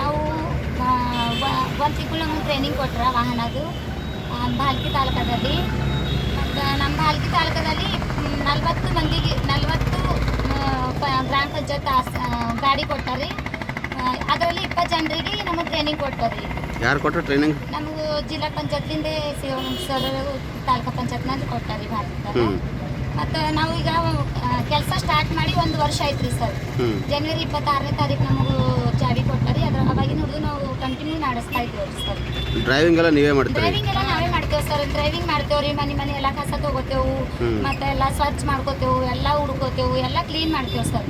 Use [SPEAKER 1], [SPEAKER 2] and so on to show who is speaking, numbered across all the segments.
[SPEAKER 1] ನಾವು ಒಂದು ತಿಂಗಳು ನಮಗೆ ಟ್ರೈನಿಂಗ್ ಕೊಟ್ರ ವಾಹನದು. ಭಾಲ್ಕಿ ತಾಲೂಕದಲ್ಲಿ. ಮತ್ತು ನಮ್ಮ ಭಾಲ್ಕಿ ತಾಲೂಕದಲ್ಲಿ ನಲ್ವತ್ತು ಮಂದಿಗೆ ನಲ್ವತ್ತು ಗ್ರಾಮ ಪಂಚಾಯತ್ ಗಾಡಿ ಕೊಟ್ಟಾರಿ. ಅದರಲ್ಲಿ ಇಪ್ಪತ್ತು ಜನರಿಗೆ ನಮಗೆ ಟ್ರೈನಿಂಗ್ ಕೊಟ್ಟಾರಿ.
[SPEAKER 2] ಯಾರು ಕೊಟ್ಟರು ಟ್ರೈನಿಂಗ್
[SPEAKER 1] ನಮಗೂ ಜಿಲ್ಲಾ ಪಂಚಾಯತ್ಲಿಂದ ಸರ್ ತಾಲೂಕಾ ಪಂಚಾಯತ್ನಲ್ಲಿ ಕೊಟ್ಟಾರಿ
[SPEAKER 2] ಹ್ಞೂ
[SPEAKER 1] ಮತ್ತು ನಾವು ಈಗ ಕೆಲಸ ಸ್ಟಾರ್ಟ್ ಮಾಡಿ ಒಂದು ವರ್ಷ ಆಯ್ತು ರೀ ಸರ್ ಜನವರಿ ಇಪ್ಪತ್ತಾರನೇ ತಾರೀಕು ನಮಗೂ ಚಾವಿ ಕೊಟ್ಟಾರಿ ಅದ್ರ ಅವಾಗಿನ ಹಿಡಿದು ನಾವು ಸರ್.
[SPEAKER 2] ಡ್ರೈವಿಂಗ್ ಎಲ್ಲ ನೀವೇ ಮಾಡ್ತೀರಿ?
[SPEAKER 1] ಡ್ರೈವಿಂಗ್ ಎಲ್ಲ ನಾವೇ ಮಾಡ್ತೇವೆ ಸರ್. ಡ್ರೈವಿಂಗ್ ಮಾಡ್ತೇವೆ ರೀ ಮನೆ ಮನೆ ಎಲ್ಲ ಕಸ ತಗೋತೇವು
[SPEAKER 2] ಹ್ಮ್.
[SPEAKER 1] ಮತ್ತೆ ಎಲ್ಲ ಸ್ವಚ್ಛ ಮಾಡ್ಕೋತೇವು ಎಲ್ಲ ಹುಡ್ಕೋತೇವು ಎಲ್ಲ ಕ್ಲೀನ್ ಮಾಡ್ತೇವೆ ಸರ್.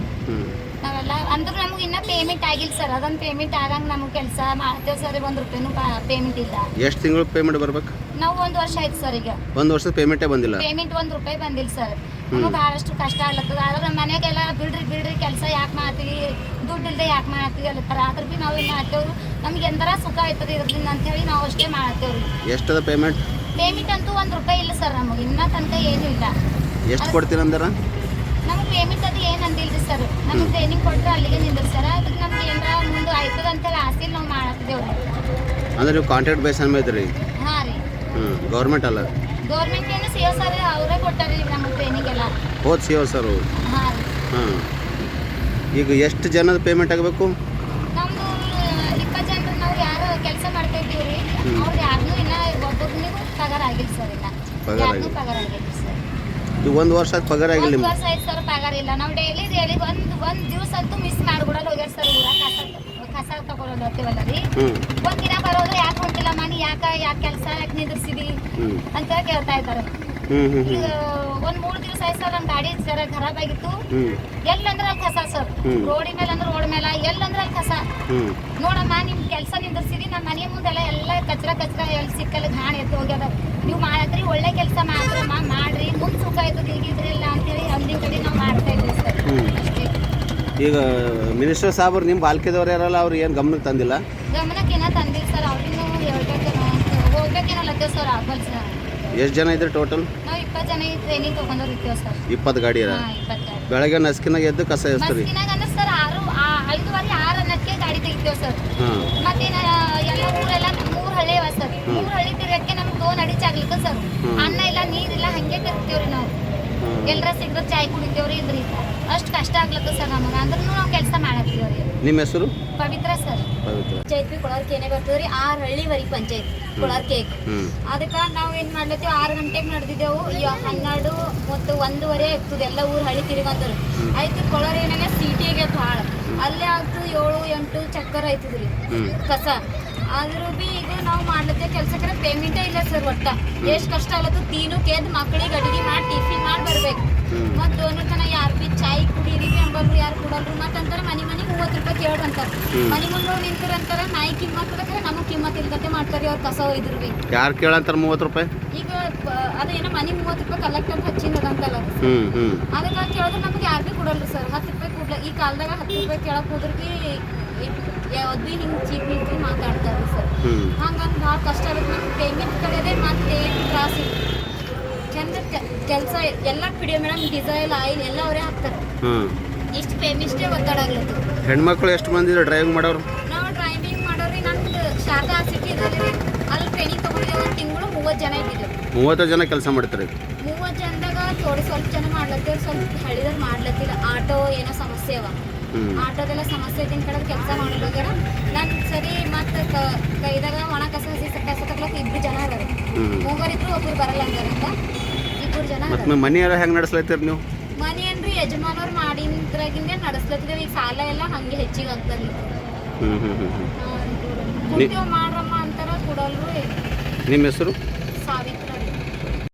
[SPEAKER 1] ನಾವೆಲ್ಲ ಅಂದ್ರೆ ನಮಗೆ ಇನ್ನ ಪೇಮೆಂಟ್ ಆಗಿಲ್ಲ ಸರ್. ಅದೊಂದು ಪೇಮೆಂಟ್ ಆಗಂಗ್ ನಮಗೆ ಕೆಲಸ ಮಾಡ್ತೇವೆ ಸರ್. ಒಂದು ರೂಪಾಯಿನೂ ಪೇಮೆಂಟ್ ಇಲ್ಲ.
[SPEAKER 2] ಎಷ್ಟು ತಿಂಗಳು ಪೇಮೆಂಟ್ ಬರ್ಬೇಕು?
[SPEAKER 1] ನಾವು ಒಂದು ವರ್ಷ ಆಯ್ತು ಸರ್ ಈಗ.
[SPEAKER 2] ಒಂದು ವರ್ಷದ ಪೇಮೆಂಟೇ ಬಂದಿಲ್ಲ?
[SPEAKER 1] ಪೇಮೆಂಟ್ ಒಂದು ರೂಪಾಯಿ ಬಂದಿಲ್ಲ ಸರ್. ನಮಗೆ ಬಹಳಷ್ಟು ಕಷ್ಟ ಆಗ್ಲತ್ತದ. ಆದ್ರೆ ಮನೆಗೆಲ್ಲ ಬಿಡ್ರಿ ಬಿಡ್ರಿ ಕೆಲಸ ಯಾಕೆ ಮಾಡ್ತೀವಿ? ದುಡ್ಡು ಇಲ್ಲದೆ ಯಾಕೆ ಮಾಡ್ತೀವಿ ಅಲ್ಲತ್ತಾರ ಆದ್ರೆ ಭೀ ನಾವು ಏನು ಮಾಡ್ತೇವ್ರಿ ನಮ್ಗೆ ಎಂದರ ಸುಖ ಆಯ್ತದ ಅಂತ ಹೇಳಿ ನಾವು ಅಷ್ಟೇ ಮಾಡ್ತೇವ್ರಿ.
[SPEAKER 2] ಎಷ್ಟದ ಪೇಮೆಂಟ್
[SPEAKER 1] ಪೇಮೆಂಟ್ ಅಂತೂ ಒಂದು ರೂಪಾಯಿ ಇಲ್ಲ ಸರ್ ನಮಗೆ ಇನ್ನ ತನಕ ಏನೂ ಇಲ್ಲ.
[SPEAKER 2] ಎಷ್ಟು ಕೊಡ್ತೀರಿ ಅಂದಾರ?
[SPEAKER 1] ನಮಗೆ ಪೇಮೆಂಟ್ ಅದು ಏನು ಅಂದಿಲ್ರಿ ಸರ್. ನಮ್ಗೆ ಟ್ರೈನಿಂಗ್ ಕೊಟ್ಟರೆ ಅಲ್ಲಿಗೆ ನಿಂದಿರ್ಸ್ತಾರ ಅದಕ್ಕೆ ನಮ್ಗೆ ಏನಾರ ಮುಂದೆ ಆಯ್ತದ ಅಂತೇಳಿ ಆಸ್ತಿ ನಾವು ಮಾಡತ್ತಿದ್ದೇವ್ರಿ
[SPEAKER 2] ಅಂದ್ರೆ ನೀವು ಕಾಂಟ್ರಾಕ್ಟ್ ಬೇಸ್ ಅನ್ಮೇದ್ರಿ
[SPEAKER 1] ಹಾಂ ರೀ.
[SPEAKER 2] ಹ್ಞೂ ಗೌರ್ಮೆಂಟ್ ಅಲ್ಲ?
[SPEAKER 1] ಗೌರ್ಮೆಂಟ್ ಏನು ಸಿ ಎಸ್ ಸರ್ ಅವರೇ ಕೊಟ್ಟಾರಿ ನಮ್ಗೆ ಟ್ರೈನಿಂಗ್ ಎಲ್ಲ.
[SPEAKER 2] ಹೋದ್ ಸಿ ಸರ್
[SPEAKER 1] ಹಾಂ ರೀ.
[SPEAKER 2] ಹಾಂ ಈಗ ಎಷ್ಟು ಜನದ ಪೇಮೆಂಟ್ ಆಗಬೇಕು
[SPEAKER 1] ನಮ್ದು ಇಪ್ಪತ್ತು ಜನರು ನಾವು ಯಾರು ಕೆಲಸ ಮಾಡ್ತಾ ಇದ್ದೀವಿ ರೀ
[SPEAKER 2] ಹ್ಮ್.
[SPEAKER 1] ಅವ್ರು ಯಾರನ್ನೂ ಇನ್ನ ಒಬ್ಬೊಬ್ಬನಿಗೂ ಪಗಾರ ಆಗಿಲ್ಲ ಸರ್ ಇನ್ನ.
[SPEAKER 2] ಪಗಾರ
[SPEAKER 1] ಯಾರನ್ನೂ
[SPEAKER 2] ಆಗಿಲ್ಲ.
[SPEAKER 1] ಪಗಾರ ಆಗಿಲ್ಲ ಸರ್.
[SPEAKER 2] ಈಗ ಒಂದು ವರ್ಷ ಆಯ್ತು ಪಗಾರ ಆಗಿಲ್ಲ
[SPEAKER 1] ಒಂದು
[SPEAKER 2] ನಿಮ್ಗೆ
[SPEAKER 1] ವರ್ಷ ಆಯ್ತು ಸರ್ ಪಗಾರ ಇಲ್ಲ. ನಾವು ಡೈಲಿ ಡೈಲಿ ಒಂದು ಒಂದು ದಿವಸ ಅಂತೂ ಮಿಸ್ ಮಾಡ್ಬಿಡಲ್ಲ ಹೋಗ್ಯಾರ ಸರ್ ಊರ ಕಸ ಕಸ ಹೋಗ್ತೀವಲ್ಲ ರೀ?
[SPEAKER 2] ಹ್ಞೂ
[SPEAKER 1] ಒಂದ್ ದಿನ ಬರೋದು ಯಾಕೆ ಹೊಂಟಿಲ್ಲ ಮನೆ? ಯಾಕ ಯಾಕೆ ಕೆಲಸ ಯಾಕೆ ನಿಂದಿರ್ಸಿದಿ?
[SPEAKER 2] ಹ್ಞೂ
[SPEAKER 1] ಅಂತ ಕೇಳ್ತಾ ಇದ್ದಾರೆ.
[SPEAKER 2] ಹ್ಞೂ ಹ್ಞೂ
[SPEAKER 1] ಈಗ
[SPEAKER 2] ಹ್ಞೂ
[SPEAKER 1] ಒಂದ್ ಮೂರು ದಿವಸ ಆಯ್ತು ಸರ್ ನಮ್ಮ ಗಾಡಿ ಸರ್ ಖರಾಬ್ ಆಗಿತ್ತು. ಎಲ್ಲಂದ್ರ ಅಲ್ಲಿ ಕಸ ಸರ್. ರೋಡಿ ಮೇಲೆ ಅಂದ್ರೆ ರೋಡ್ ಮೇಲೆ ಎಲ್ಲಂದ್ರೆ ಅಲ್ಲಿ ಕಸ. ನೋಡಮ್ಮ ನಿಮ್ ಕೆಲ್ಸ ನಿಂದಿರ್ಸಿದಿ ನಮ್ಮ ಮನೆ ಮುಂದೆಲ್ಲ ಎಲ್ಲ ಕಚ್ರ ಕಚ್ರ ಎಲ್ಲಿ ಸಿಕ್ಕಲ್ಲಿ ಘಾಣ ಎದ್ದು ಹೋಗ್ಯದ. ನೀವು ಮಾಡತ್ರಿ ಒಳ್ಳೆ ಕೆಲಸ ಮಾಡ್ರಮ್ಮ ಮಾಡ್ರಿ. ಮುಂದ್ ಸುಖ ಆಯ್ತು ತಿರುಗಿದ್ರಿಲ್ಲ ಅಂತೇಳಿ ಅಂದಿನ ಕಡೆ ನಾವು ಮಾಡ್ತಾ ಇದ್ವಿ ಸರ್.
[SPEAKER 2] ಈಗ ಮಿನಿಸ್ಟರ್ ಸಾಬ್ರು ನಿಮ್ಮ ಬಾಲ್ಕಿದವ್ರು ಯಾರಲ್ಲ ಅವ್ರು ಏನು ಗಮನಕ್ಕೆ ತಂದಿಲ್ಲ?
[SPEAKER 1] ಗಮನಕ್ಕೆ ಏನ ತಂದಿಲ್ಲ ಸರ್ ಅವ್ರಿಗೂ ಹೇಳ್ಬೇಕೇನೋ ಹೋಗ್ಬೇಕೇನಲ್ಲತ್ತೇವೆ ಸರ್ ಆಗಲ್ ಸರ್.
[SPEAKER 2] ಎಷ್ಟು ಜನ ಇದ್ರಿ ಟೋಟಲ್
[SPEAKER 1] ಇಪ್ಪತ್ತು ಜನ ಟ್ರೈನಿಂಗ್ ತಗೊಂಡವ್ರು ಇರ್ತೇವೆ ಸರ್
[SPEAKER 2] ಇಪ್ಪತ್ತು ಗಾಡಿ ಅದ
[SPEAKER 1] ಹಾಂ ಇಪ್ಪತ್ತು ಗಾಡಿ.
[SPEAKER 2] ಬೆಳಗ್ಗೆ ನಸ್ಕಿನಾಗ ಎದ್ದು ಕಸ ಎಸ್ತರಿ?
[SPEAKER 1] ಮಸ್ಕಿನಾಗ ಅಂದ್ರೆ ಸರ್ ಆರು ಆ- ಐದುವರೆ ಆರು ಅನ್ನಕ್ಕೆ ಗಾಡಿ ತೆಗಿತೇವೆ ಸರ್.
[SPEAKER 2] ಹಾಂ.
[SPEAKER 1] ಮತ್ತೇನ ಎಲ್ಲ ಊರೆಲ್ಲ ಮೂರು ಹಳ್ಳಿ ಅವ ಸರ್. ಮೂರು ಹಳ್ಳಿ ತಿರ್ಗಕ್ಕೆ ನಮ್ಗೆ ದೋನ್ ಅಡಿಚ್ ಆಗ್ಲಿಕ್ಕ ಸರ್.
[SPEAKER 2] ಹ್ಮ್.
[SPEAKER 1] ಅನ್ನ ಇಲ್ಲ ನೀರಿಲ್ಲ ಹಂಗೆ ತಿರ್ತೀವ್ರಿ ನಾವು. ಎಲ್ಲರ ಸಿಗದ್ರೆ ಚಾಯ್ ಕುಡಿತೇವ್ರಿ ಇದ್ರಿ ಅಷ್ಟು ಕಷ್ಟ ಆಗ್ಲತ್ತ ಸರ್ ನಮಗೆ. ಅಂದ್ರೂ
[SPEAKER 2] ನಿಮ್ಮ ಹೆಸರು?
[SPEAKER 1] ಪವಿತ್ರ ಸರ್.
[SPEAKER 2] ಪವಿತ್ರ.
[SPEAKER 1] ಪಂಚಾಯತ್ ಬಿ ಕೊಳರ್ಕೆನೆ ಬರ್ತದ್ರಿ ಆರ್ ಹಳ್ಳಿವರೆಗೆ ಪಂಚಾಯತ್ ಕೊಳರ್ಕೆಗೆ
[SPEAKER 2] ಹ್ಞೂ
[SPEAKER 1] ಅದಕ್ಕ ನಾವು ಏನು ಮಾಡ್ಲತ್ತೀವಿ ಆರ್ ಗಂಟೆಗೆ ನಡೆದಿದ್ದೆವು ಹನ್ನೆರಡು ಮತ್ತು ಒಂದೂವರೆ ಆಗ್ತದೆ ಎಲ್ಲ ಊರ್ ಹಳ್ಳಿ ತಿರುಗಂತಾರೆ ಆಯ್ತು ಕೊಳರ್ ಏನಾಗ ಸಿಟಿಗೆ ಭಾಳ. ಅಲ್ಲೇ ಆಗ್ತು ಏಳು ಎಂಟು ಚಕ್ಕರ್ ಆಯ್ತದ್ರಿ ಕಸ. ಆದ್ರೂ ಬಿ ಈಗ ನಾವು ಮಾಡ್ಲತ್ತೆ ಕೆಲ್ಸಕ್ಕೆ ಪೇಮೆಂಟ್ ಇಲ್ಲ ಸರ್ ಒಟ್ಟ. ಎಷ್ಟ್ ಕಷ್ಟ ಆಗತ್ತು ತೀನು ಕೇದ್ ಮಕ್ಳಿಗೆ ಅಡಿಗೆ ಮಾಡಿ ಟಿಫಿನ್ ಮಾಡಿ ಬರ್ಬೇಕು. ಮತ್ತೆ ದೋನರ್ ತನ ಯಾರು ಕುಡೀರಿ ಅಂಬಲ್ರು ಯಾರು ಕೊಡಲ್ರಿ ಮತ್ತೆ ಅಂತಾರೆ ಮನೆ ಮನೆಗೆ ಮೂವತ್ತು ರೂಪಾಯಿ ಕೇಳ್ರಿ ಅಂತಾರೆ. ಮನಿ ಮುಂದೆ ನಿಂತಿರ ಅಂತಾರೆ ನಾಯಿ ಕಿಮ್ಮತ್ ಬೇಕಾದ್ರೆ ನಮಗೆ ಕಿಮ್ಮತ್ ಇಲ್ದಂತೆ ಮಾಡ್ತಾರೆ ಅವ್ರು ಕಸ ಒಯ್ದ್ರು ಬಿ
[SPEAKER 2] ಯಾರು ಕೇಳಂತಾರೆ ಮೂವತ್ತು ರೂಪಾಯಿ?
[SPEAKER 1] ಈಗ ಅದೇನೋ ಮನೆ ಮೂವತ್ತು ರೂಪಾಯಿ ಕಲೆಕ್ಟರ್ ಹಚ್ಚಿಂದ
[SPEAKER 2] ಹ್ಞೂ
[SPEAKER 1] ಅದಕ್ಕೆ ಕೇಳಿದ್ರೆ ನಮ್ಗೆ ಯಾರು ಬಿ ಕೊಡಲ್ರಿ ಸರ್ ಹತ್ತು ರೂಪಾಯಿ ಕೊಡ್ಲ ಈ ಕಾಲದಾಗ ಹತ್ತು ರೂಪಾಯಿ ಕೇಳಕ್ ಹೋದ್ರೆ ಬಿ ಯಾವ್ದು ಭೀ ಹಿಂಗೆ ಚೀಪ್ ನಿಂತು ಮಾತಾಡ್ತಾರೆ ಸರ್. ಹಂಗಂದ್ ಭಾಳ ಕಷ್ಟ ಆಗುತ್ತೆ. ನಮ್ಗೆ ಪೇಮೆಂಟ್ ಕಡೆದೇ ಮತ್ತೆ ತ್ರಾಸಿ ಚಂದ ಕೆಲಸ ಎಲ್ಲ ಪಿಡಿಯೋ ಮೇಡಮ್ ಡಿಸೈಲ್ ಆಯಿಲ್ ಎಲ್ಲ ಅವರೇ ಹಾಕ್ತಾರೆ. ಇಷ್ಟು ಪೇಮೆಂಟ್ಷ್ಟೇ ಒತ್ತಡ ಆಗ್ಲತ್ತು
[SPEAKER 2] ಹೆಣ್ಮಕ್ಳು ಎಷ್ಟು ಮಂದಿ ಡ್ರೈವಿಂಗ್ ಮಾಡೋರು?
[SPEAKER 1] ನಾವು ಡ್ರೈವಿಂಗ್ ಮಾಡೋರಿ ನಮ್ದು ಶಾರದಾ ಸಿಟಿ ಇದ್ರಲ್ಲಿ ಅಲ್ಲಿ ಟ್ರೈನಿಂಗ್ ತೊಗೊಂಡಿದ್ದೆ ಒಂದು ತಿಂಗಳು ಮೂವತ್ತು ಜನ ಇದ್ದಿದ್ದೆವು
[SPEAKER 2] ಮೂವತ್ತು ಜನ ಕೆಲಸ ಮಾಡ್ತಾರೆ
[SPEAKER 1] ಮೂವತ್ತು ಜನದಾಗ ಥೋಡೆ ಸ್ವಲ್ಪ ಜನ ಮಾಡ್ಲತ್ತೀವಿ ಸ್ವಲ್ಪ ಹಳ್ಳಿದಾಗ ಮಾಡ್ಲತ್ತಿಲ್ಲ. ಆಟೋ ಏನೋ ಸಮಸ್ಯೆ ಅವ. ಆಟೋದೆಲ್ಲ ಸಮಸ್ಯೆ ಐತಿನ ಕಡೆ ಕೆಲಸ ಮಾಡೋದ್ರ ನಾನು ಸರಿ ಮತ್ತೆ ಕೈದಾಗ ಒಣ ಕಸ ಕಸ ತಗ್ಲಕ್ಕೆ ಇಬ್ರು ಜನ ಅದಾರೆ. ಮೂವರಿದ್ರು ಒಬ್ರು ಬರಲ್ಲ ಅಂತಾರಂತ ಇಬ್ಬರು ಜನ
[SPEAKER 2] ಮತ್ತು
[SPEAKER 1] ಅದಾರ.
[SPEAKER 2] ಮನಿ ಎಲ್ಲ ಹೆಂಗೆ ನಡೆಸ್ಲತ್ತೀರಿ ನೀವು?
[SPEAKER 1] ಮನೆ ಯಜಮಾನವ್ರು ಮಾಡಿದ್ರಾಗಿಂದೇ ನಡೆಸ್ಲತ್ತಿದ್ದೇವೆ ಈಗ ಸಾಲ ಎಲ್ಲ ಹಂಗೆ ಹೆಚ್ಚಿಗೆ ಆಗ್ತದೆ.
[SPEAKER 2] ಹ್ಞೂ ಹ್ಞೂ ಹ್ಞೂ ಹ್ಞೂ
[SPEAKER 1] ಕುಡ್ತೇವೆ ಮಾಡ್ರಮ್ಮ ಅಂತಾರ ಕೊಡಲ್ರು
[SPEAKER 2] ನಿಮ್ಮ ಹೆಸರು?